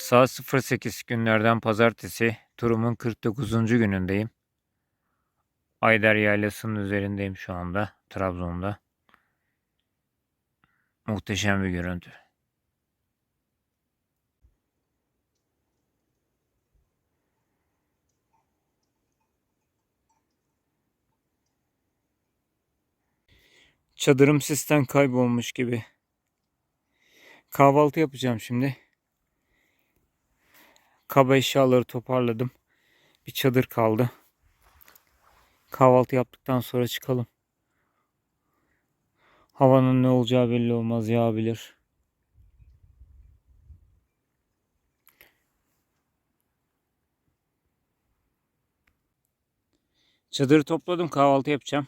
Saat 08 günlerden pazartesi turumun 49. günündeyim. Ayder Yaylası'nın üzerindeyim şu anda Trabzon'da. Muhteşem bir görüntü. Çadırım sisten kaybolmuş gibi. Kahvaltı yapacağım şimdi. Kaba eşyaları toparladım. Bir çadır kaldı. Kahvaltı yaptıktan sonra çıkalım. Havanın ne olacağı belli olmaz yağabilir. Çadırı topladım kahvaltı yapacağım.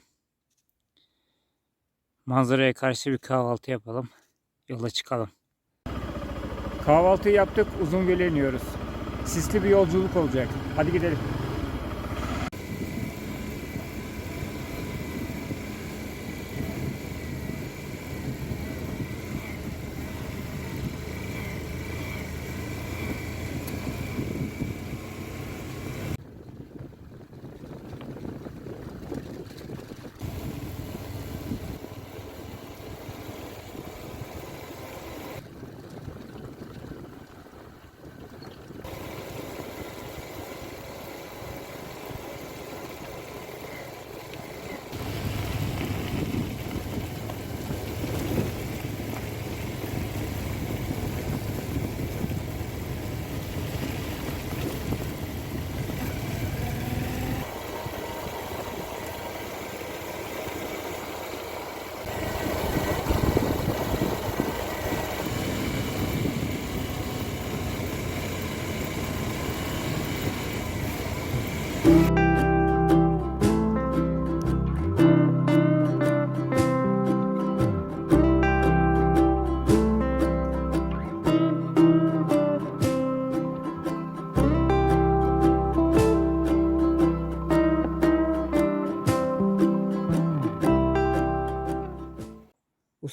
Manzaraya karşı bir kahvaltı yapalım. Yola çıkalım. Kahvaltı yaptık. Uzungöl'e iniyoruz. Sisli bir yolculuk olacak. Hadi gidelim.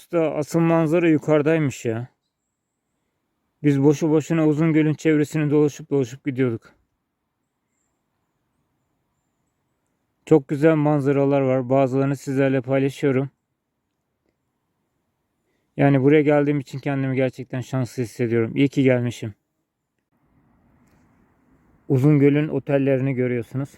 Usta asıl manzara yukarıdaymış ya. Biz boşu boşuna Uzungöl'ün çevresini dolaşıp dolaşıp gidiyorduk. Çok güzel manzaralar var. Bazılarını sizlerle paylaşıyorum. Yani buraya geldiğim için kendimi gerçekten şanslı hissediyorum. İyi ki gelmişim. Uzungöl'ün otellerini görüyorsunuz.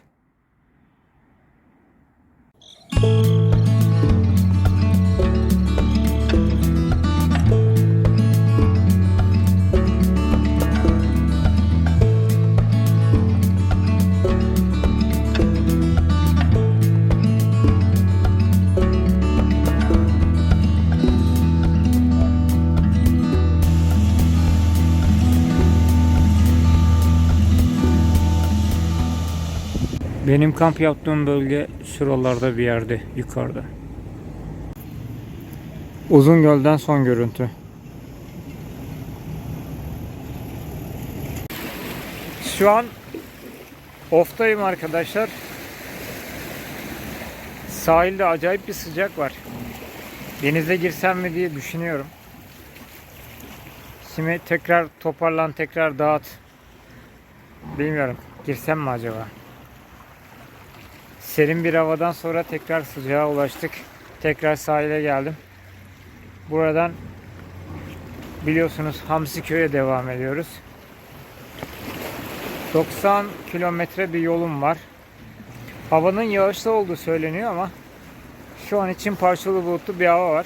Benim kamp yaptığım bölge şuralarda bir yerde yukarıda. Uzungöl'den son görüntü. Şu an oftayım arkadaşlar. Sahilde acayip bir sıcak var. Denize girsem mi diye düşünüyorum. Şimdi tekrar toparlan tekrar dağıt. Bilmiyorum. Girsem mi acaba? Serin bir havadan sonra tekrar sıcağa ulaştık. Tekrar sahile geldim. Buradan biliyorsunuz Hamsiköy'e devam ediyoruz. 90 kilometre bir yolum var. Havanın yağışlı olduğu söyleniyor ama şu an için parçalı bulutlu bir hava var.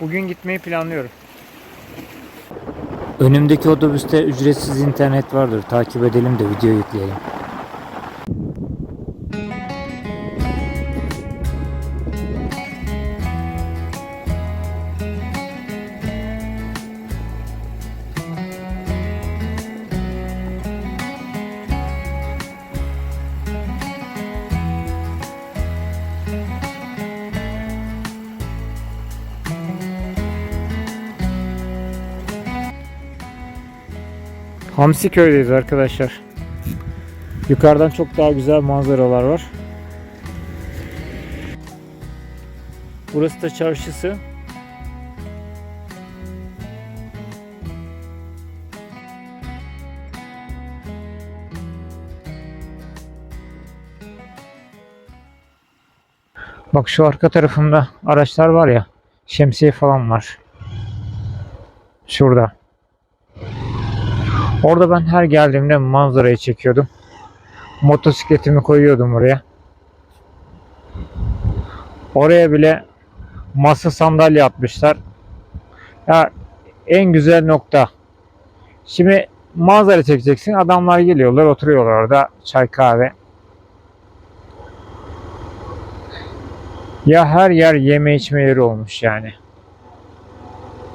Bugün gitmeyi planlıyorum. Önümdeki otobüste ücretsiz internet vardır. Takip edelim de video yükleyelim. Hamsi köydeyiz arkadaşlar. Yukarıdan çok daha güzel manzaralar var. Burası da çarşısı. Bak şu arka tarafımda araçlar var ya. Şemsiye falan var. Şurada. Orada ben her geldiğimde manzarayı çekiyordum. Motosikletimi koyuyordum oraya. Oraya bile masa sandalye atmışlar. Ya en güzel nokta. Şimdi manzara çekeceksin. Adamlar geliyorlar, oturuyorlar orada. Çay kahve. Ya her yer yeme içme yeri olmuş yani.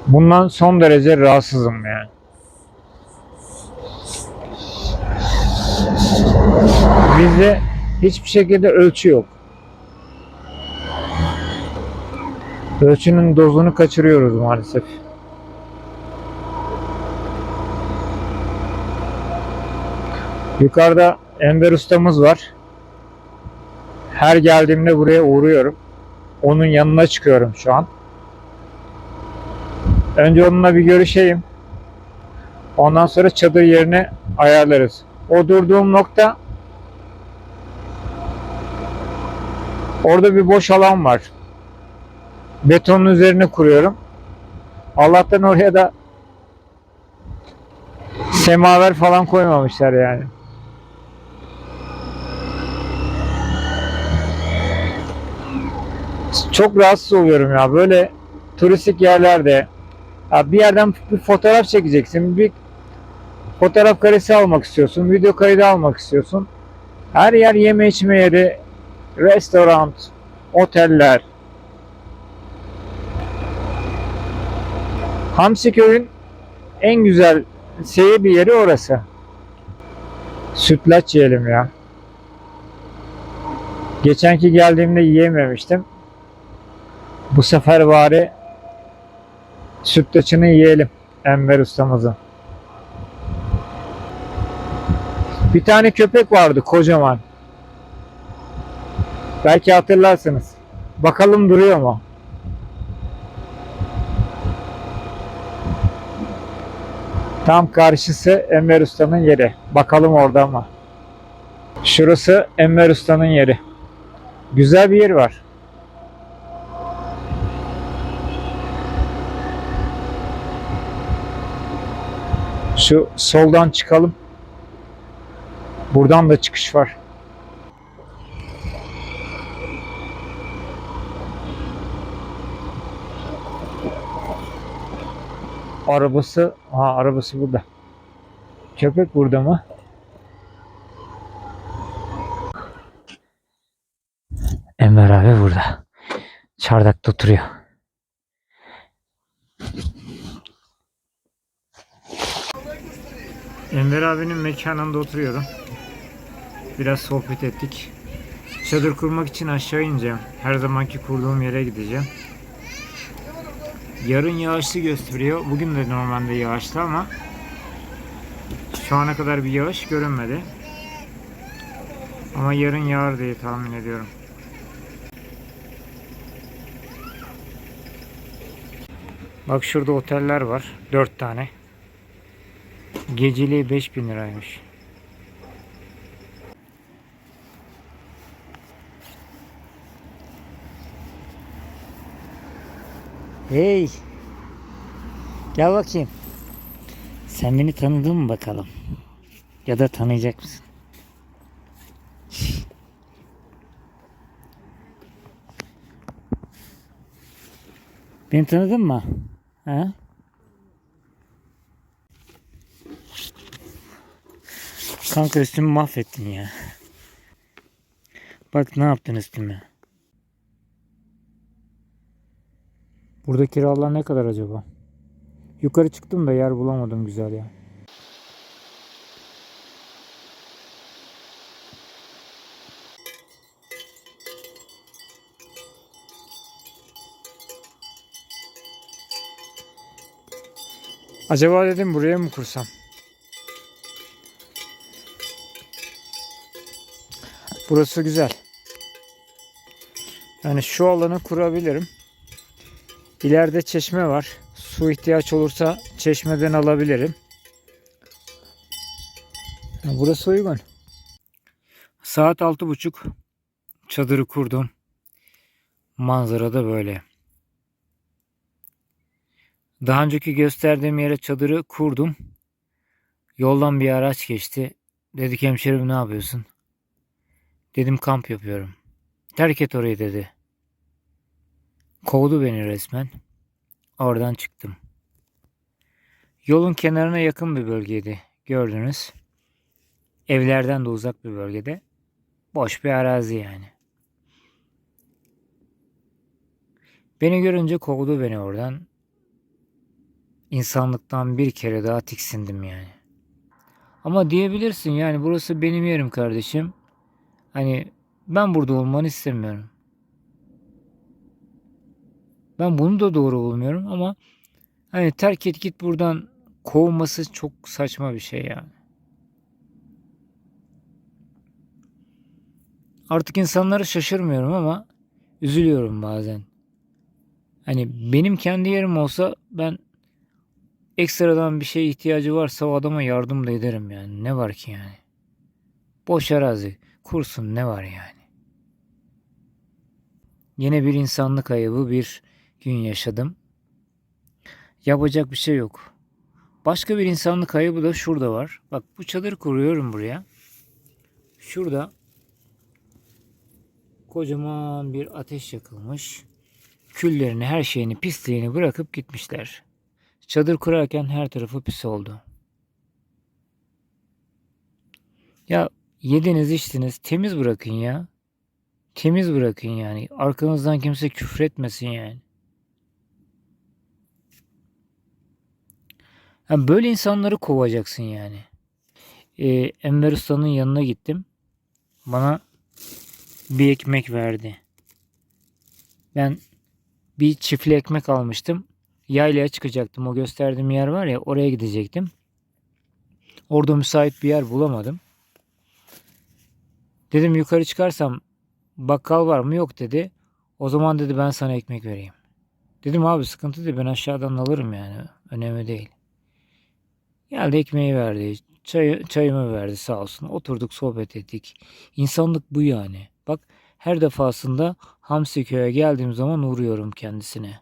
Bundan son derece rahatsızım yani. Bizde hiçbir şekilde ölçü yok. Ölçünün dozunu kaçırıyoruz maalesef. Yukarıda Enver ustamız var. Her geldiğimde buraya uğruyorum. Onun yanına çıkıyorum şu an. Önce onunla bir görüşeyim. Ondan sonra çadır yerini ayarlarız. O durduğum nokta orada bir boş alan var. Betonun üzerine kuruyorum. Allah'tan oraya da semaver falan koymamışlar yani. Çok rahatsız oluyorum ya böyle turistik yerlerde ya bir yerden bir fotoğraf çekeceksin bir fotoğraf karesi almak istiyorsun video kaydı almak istiyorsun her yer yeme içme yeri restoran oteller Hamsiköy'ün en güzel seyir bir yeri orası sütlaç yiyelim ya geçenki geldiğimde yiyememiştim bu sefer bari sütlaçını yiyelim Enver ustamızın. Bir tane köpek vardı kocaman. Belki hatırlarsınız. Bakalım duruyor mu? Tam karşısı Enver Usta'nın yeri. Bakalım orada mı? Şurası Enver Usta'nın yeri. Güzel bir yer var. Şu soldan çıkalım. Buradan da çıkış var. Arabası, ha arabası burada. Köpek burada mı? Enver abi burada. Çardakta oturuyor. Enver abinin mekanında oturuyorum. Biraz sohbet ettik. Çadır kurmak için aşağı ineceğim. Her zamanki kurduğum yere gideceğim. Yarın yağışlı gösteriyor. Bugün de normalde yağışlı ama şu ana kadar bir yağış görünmedi. Ama yarın yağar diye tahmin ediyorum. Bak şurada oteller var. 4 tane. Geceliği 5000 liraymış. Hey. Gel bakayım. Sen beni tanıdın mı bakalım? Ya da tanıyacak mısın? Beni tanıdın mı? Ha? Kanka üstümü mahvettin ya. Bak ne yaptın üstüme. Burada kiralar ne kadar acaba? Yukarı çıktım da yer bulamadım güzel ya. Acaba dedim buraya mı kursam? Burası güzel. Yani şu alanı kurabilirim. İleride çeşme var. Su ihtiyaç olursa çeşmeden alabilirim. Burası uygun. Saat altı buçuk. Çadırı kurdum. Manzara da böyle. Daha önceki gösterdiğim yere çadırı kurdum. Yoldan bir araç geçti. Dedi hemşerim ne yapıyorsun? Dedim kamp yapıyorum. Terk et orayı dedi. Kovdu beni resmen. Oradan çıktım. Yolun kenarına yakın bir bölgeydi. Gördünüz. Evlerden de uzak bir bölgede. Boş bir arazi yani. Beni görünce kovdu beni oradan. İnsanlıktan bir kere daha tiksindim yani. Ama diyebilirsin yani burası benim yerim kardeşim. Hani ben burada olmanı istemiyorum. Ben bunu da doğru bulmuyorum ama hani terk et git buradan kovması çok saçma bir şey yani. Artık insanları şaşırmıyorum ama üzülüyorum bazen. Hani benim kendi yerim olsa ben ekstradan bir şeye ihtiyacı varsa o adama yardım da ederim yani. Ne var ki yani? Boş arazi. Kursun ne var yani? Yine bir insanlık ayıbı bir gün yaşadım. Yapacak bir şey yok. Başka bir insanlık ayıbı da şurada var. Bak bu çadır kuruyorum buraya. Şurada kocaman bir ateş yakılmış. Küllerini, her şeyini, pisliğini bırakıp gitmişler. Çadır kurarken her tarafı pis oldu. Ya yediniz içtiniz temiz bırakın ya. Temiz bırakın yani. Arkanızdan kimse küfretmesin yani. Ha, böyle insanları kovacaksın yani. Ee, Enver Usta'nın yanına gittim. Bana bir ekmek verdi. Ben bir çiftli ekmek almıştım. Yaylaya çıkacaktım. O gösterdiğim yer var ya oraya gidecektim. Orada müsait bir yer bulamadım. Dedim yukarı çıkarsam bakkal var mı? Yok dedi. O zaman dedi ben sana ekmek vereyim. Dedim abi sıkıntı değil ben aşağıdan alırım yani. Önemli değil. Geldi ekmeği verdi. Çay, çayımı verdi sağ olsun. Oturduk sohbet ettik. İnsanlık bu yani. Bak her defasında Hamsi köy'e geldiğim zaman uğruyorum kendisine.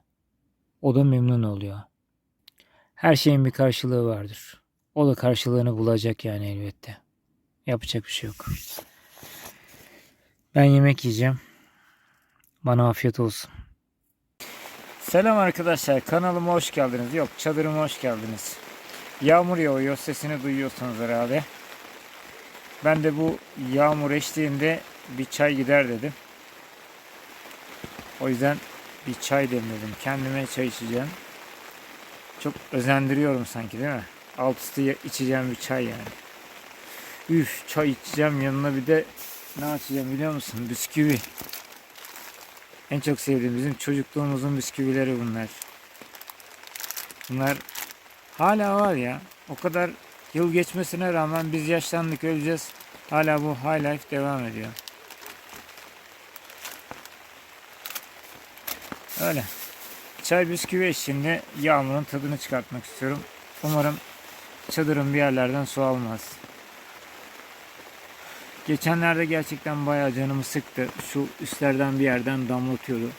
O da memnun oluyor. Her şeyin bir karşılığı vardır. O da karşılığını bulacak yani elbette. Yapacak bir şey yok. Ben yemek yiyeceğim. Bana afiyet olsun. Selam arkadaşlar. Kanalıma hoş geldiniz. Yok çadırıma hoş geldiniz. Yağmur yağıyor. Sesini duyuyorsunuz herhalde. Ben de bu yağmur eşliğinde bir çay gider dedim. O yüzden bir çay demledim. Kendime çay içeceğim. Çok özendiriyorum sanki değil mi? Alt üstü içeceğim bir çay yani. Üf çay içeceğim yanına bir de ne açacağım biliyor musun? Bisküvi. En çok sevdiğim bizim çocukluğumuzun bisküvileri bunlar. Bunlar hala var ya. O kadar yıl geçmesine rağmen biz yaşlandık öleceğiz. Hala bu high life devam ediyor. Öyle. Çay bisküvi eşliğinde yağmurun tadını çıkartmak istiyorum. Umarım çadırım bir yerlerden su almaz. Geçenlerde gerçekten bayağı canımı sıktı. Şu üstlerden bir yerden damlatıyordu.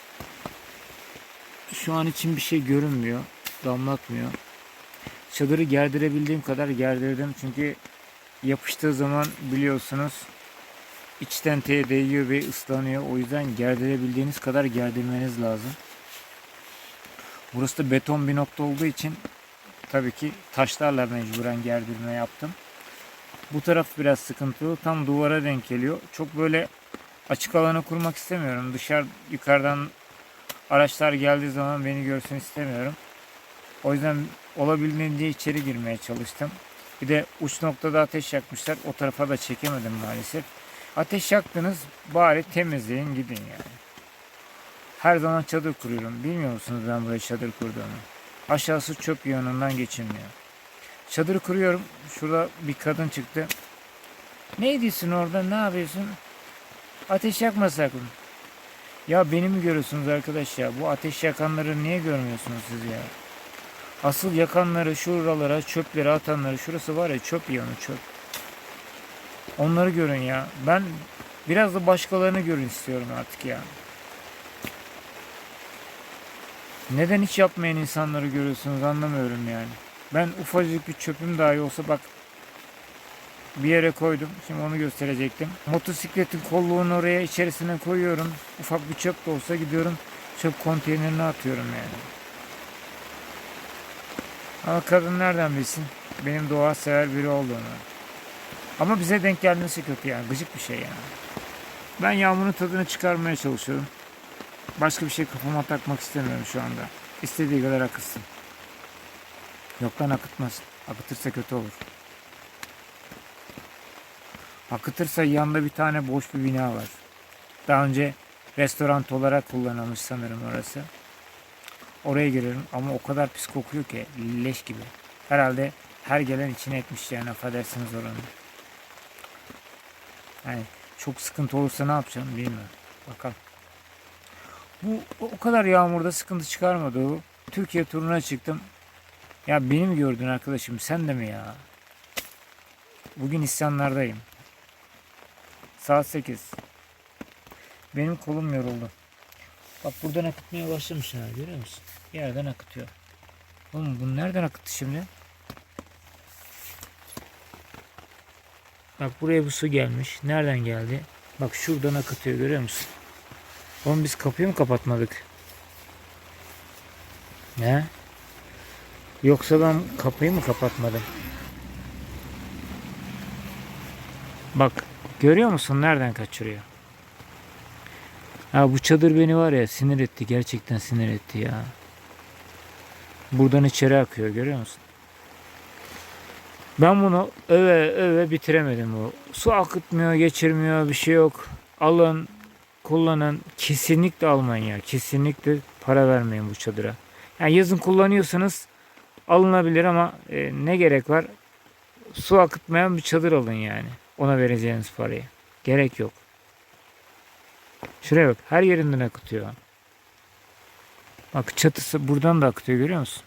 Şu an için bir şey görünmüyor. Damlatmıyor. Çadırı gerdirebildiğim kadar gerdirdim. Çünkü yapıştığı zaman biliyorsunuz içten teye değiyor ve ıslanıyor. O yüzden gerdirebildiğiniz kadar gerdirmeniz lazım. Burası da beton bir nokta olduğu için tabii ki taşlarla mecburen gerdirme yaptım. Bu taraf biraz sıkıntılı. Tam duvara denk geliyor. Çok böyle açık alana kurmak istemiyorum. Dışarı yukarıdan araçlar geldiği zaman beni görsün istemiyorum. O yüzden olabildiğince içeri girmeye çalıştım. Bir de uç noktada ateş yakmışlar. O tarafa da çekemedim maalesef. Ateş yaktınız bari temizleyin gidin yani. Her zaman çadır kuruyorum. Bilmiyor musunuz ben buraya çadır kurduğumu? Aşağısı çöp yanından geçilmiyor. Çadır kuruyorum. Şurada bir kadın çıktı. Ne diyorsun orada? Ne yapıyorsun? Ateş yakma sakın. Ya beni mi görüyorsunuz arkadaş ya? Bu ateş yakanları niye görmüyorsunuz siz ya? Asıl yakanları şuralara çöpleri atanları şurası var ya çöp yanı çöp. Onları görün ya. Ben biraz da başkalarını görün istiyorum artık ya. Neden hiç yapmayan insanları görüyorsunuz anlamıyorum yani. Ben ufacık bir çöpüm dahi olsa bak bir yere koydum. Şimdi onu gösterecektim. Motosikletin kolluğunu oraya içerisine koyuyorum. Ufak bir çöp de olsa gidiyorum çöp konteynerine atıyorum yani. Ama kadın nereden bilsin benim doğa sever biri olduğunu. Ama bize denk gelmesi kötü yani. Gıcık bir şey yani. Ben yağmurun tadını çıkarmaya çalışıyorum. Başka bir şey kafama takmak istemiyorum şu anda. İstediği kadar akıtsın. Yok lan akıtmaz. Akıtırsa kötü olur. Akıtırsa yanında bir tane boş bir bina var. Daha önce restoran olarak kullanılmış sanırım orası. Oraya girerim ama o kadar pis kokuyor ki leş gibi. Herhalde her gelen içine etmiş yani affedersiniz oranı. Yani çok sıkıntı olursa ne yapacağım bilmiyorum. Bakalım. Bu o kadar yağmurda sıkıntı çıkarmadı. Türkiye turuna çıktım. Ya beni mi gördün arkadaşım sen de mi ya? Bugün isyanlardayım. Saat 8. Benim kolum yoruldu. Bak buradan akıtmaya başlamışlar görüyor musun? Bir yerden akıtıyor. Oğlum bu nereden akıttı şimdi? Bak buraya bu su gelmiş. Nereden geldi? Bak şuradan akıtıyor görüyor musun? Oğlum biz kapıyı mı kapatmadık? Ne? Yoksa ben kapıyı mı kapatmadım? Bak görüyor musun nereden kaçırıyor? Ha bu çadır beni var ya sinir etti gerçekten sinir etti ya. Buradan içeri akıyor görüyor musun? Ben bunu öve öve bitiremedim bu. Su akıtmıyor, geçirmiyor, bir şey yok. Alın, kullanın. Kesinlikle almayın ya. Kesinlikle para vermeyin bu çadıra. Yani yazın kullanıyorsanız alınabilir ama e, ne gerek var? Su akıtmayan bir çadır alın yani. Ona vereceğiniz parayı. Gerek yok. Şuraya bak. Her yerinden akıtıyor. Bak çatısı buradan da akıtıyor görüyor musun?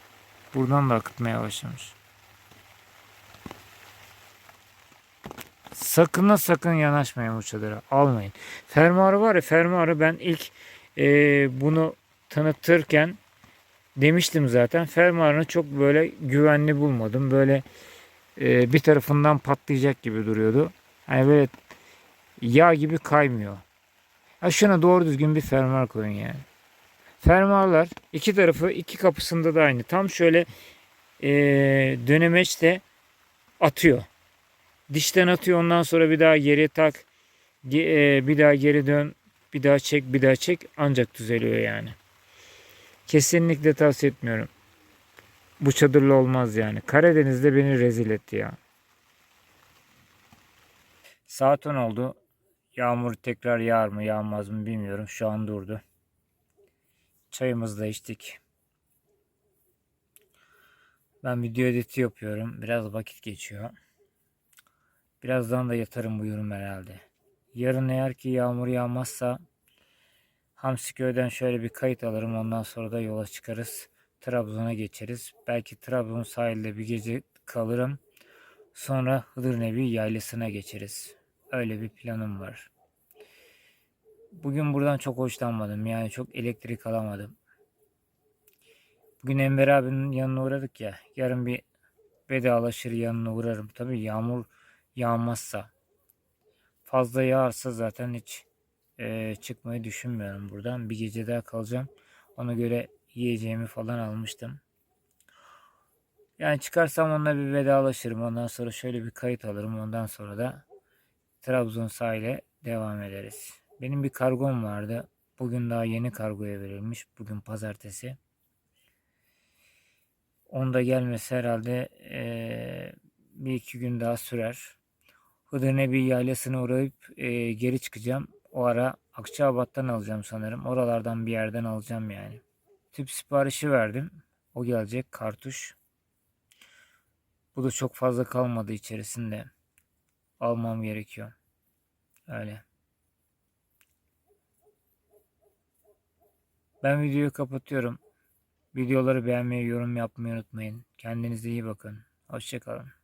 Buradan da akıtmaya başlamış. Sakın sakın yanaşmayın bu çadıra. Almayın. Fermuarı var ya fermuarı ben ilk e, bunu tanıtırken demiştim zaten. Fermuarını çok böyle güvenli bulmadım. Böyle e, bir tarafından patlayacak gibi duruyordu. Hani böyle yağ gibi kaymıyor. Ha şuna doğru düzgün bir fermuar koyun yani. Fermuarlar iki tarafı iki kapısında da aynı. Tam şöyle e, dönemeçte atıyor. Dişten atıyor ondan sonra bir daha geriye tak. e, bir daha geri dön. Bir daha çek bir daha çek ancak düzeliyor yani. Kesinlikle tavsiye etmiyorum. Bu çadırla olmaz yani. Karadeniz'de beni rezil etti ya. Saat 10 oldu. Yağmur tekrar yağar mı yağmaz mı bilmiyorum. Şu an durdu. Çayımızı da içtik. Ben video editi yapıyorum. Biraz vakit geçiyor. Birazdan da yatarım buyurum herhalde. Yarın eğer ki yağmur yağmazsa Hamsiköy'den şöyle bir kayıt alırım. Ondan sonra da yola çıkarız. Trabzon'a geçeriz. Belki Trabzon sahilde bir gece kalırım. Sonra Hıdırnevi yaylasına geçeriz. Öyle bir planım var. Bugün buradan çok hoşlanmadım. Yani çok elektrik alamadım. Bugün Enver abinin yanına uğradık ya. Yarın bir vedalaşır yanına uğrarım. Tabii yağmur yağmazsa. Fazla yağarsa zaten hiç e, çıkmayı düşünmüyorum buradan. Bir gece daha kalacağım. Ona göre yiyeceğimi falan almıştım. Yani çıkarsam onunla bir vedalaşırım. Ondan sonra şöyle bir kayıt alırım. Ondan sonra da Trabzon sahile devam ederiz. Benim bir kargom vardı. Bugün daha yeni kargoya verilmiş. Bugün pazartesi. Onda gelmesi herhalde eee, bir iki gün daha sürer. Hıdırnebi yaylasına uğrayıp eee, geri çıkacağım. O ara Akçabat'tan alacağım sanırım. Oralardan bir yerden alacağım yani. Tüp siparişi verdim. O gelecek kartuş. Bu da çok fazla kalmadı içerisinde. Almam gerekiyor. Öyle. Ben videoyu kapatıyorum. Videoları beğenmeyi, yorum yapmayı unutmayın. Kendinize iyi bakın. Hoşçakalın.